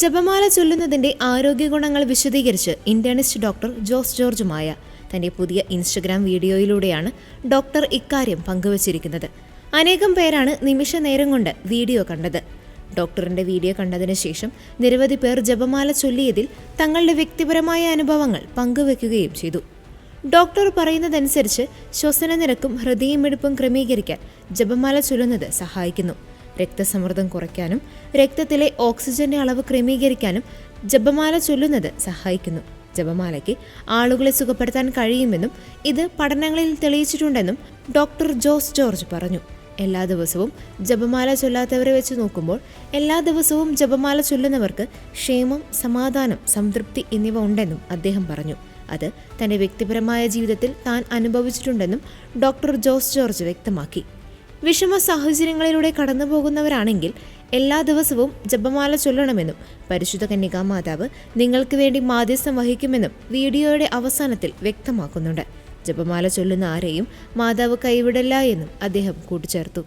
ജപമാല ചൊല്ലുന്നതിന്റെ ആരോഗ്യ ഗുണങ്ങൾ വിശദീകരിച്ച് ഇന്റേണിസ്റ്റ് ഡോക്ടർ ജോസ് ജോർജ് മായ തന്റെ പുതിയ ഇൻസ്റ്റഗ്രാം വീഡിയോയിലൂടെയാണ് ഡോക്ടർ ഇക്കാര്യം പങ്കുവച്ചിരിക്കുന്നത്. അനേകം പേരാണ് നിമിഷ നേരം കൊണ്ട് വീഡിയോ കണ്ടത്. ഡോക്ടറിന്റെ വീഡിയോ കണ്ടതിന് ശേഷം നിരവധി പേർ ജപമാല ചൊല്ലിയതിൽ തങ്ങളുടെ വ്യക്തിപരമായ അനുഭവങ്ങൾ പങ്കുവെക്കുകയും ചെയ്തു. ഡോക്ടർ പറയുന്നതനുസരിച്ച് ശ്വസന നിരക്കും ഹൃദയമിടിപ്പും ക്രമീകരിക്കാൻ ജപമാല ചൊല്ലുന്നത് സഹായിക്കുന്നു. രക്തസമ്മർദ്ദം കുറയ്ക്കാനും രക്തത്തിലെ ഓക്സിജന്റെ അളവ് ക്രമീകരിക്കാനും ജപമാല ചൊല്ലുന്നത് സഹായിക്കുന്നു. ജപമാലയ്ക്ക് ആളുകളെ സുഖപ്പെടുത്താൻ കഴിയുമെന്നും ഇത് പഠനങ്ങളിൽ തെളിയിച്ചിട്ടുണ്ടെന്നും ഡോക്ടർ ജോസ് ജോർജ് പറഞ്ഞു. എല്ലാ ദിവസവും ജപമാല ചൊല്ലാത്തവരെ വെച്ച് നോക്കുമ്പോൾ എല്ലാ ദിവസവും ജപമാല ചൊല്ലുന്നവർക്ക് ക്ഷേമം സമാധാനം സംതൃപ്തി എന്നിവ ഉണ്ടെന്നും അദ്ദേഹം പറഞ്ഞു. അത് തന്റെ വ്യക്തിപരമായ ജീവിതത്തിൽ താൻ അനുഭവിച്ചിട്ടുണ്ടെന്നും ഡോക്ടർ ജോസ് ജോർജ് വ്യക്തമാക്കി. വിഷമ സാഹചര്യങ്ങളിലൂടെ കടന്നു പോകുന്നവരാണെങ്കിൽ എല്ലാ ദിവസവും ജപമാല ചൊല്ലണമെന്നും പരിശുദ്ധ കന്യകാ മാതാവ് നിങ്ങൾക്ക് വേണ്ടി മാധ്യസ്ഥം വഹിക്കുമെന്നും വീഡിയോയുടെ അവസാനത്തിൽ വ്യക്തമാക്കുന്നുണ്ട്. ജപമാല ചൊല്ലുന്ന ആരെയും മാതാവ് കൈവിടല്ല എന്നും അദ്ദേഹം കൂട്ടിച്ചേർത്തു.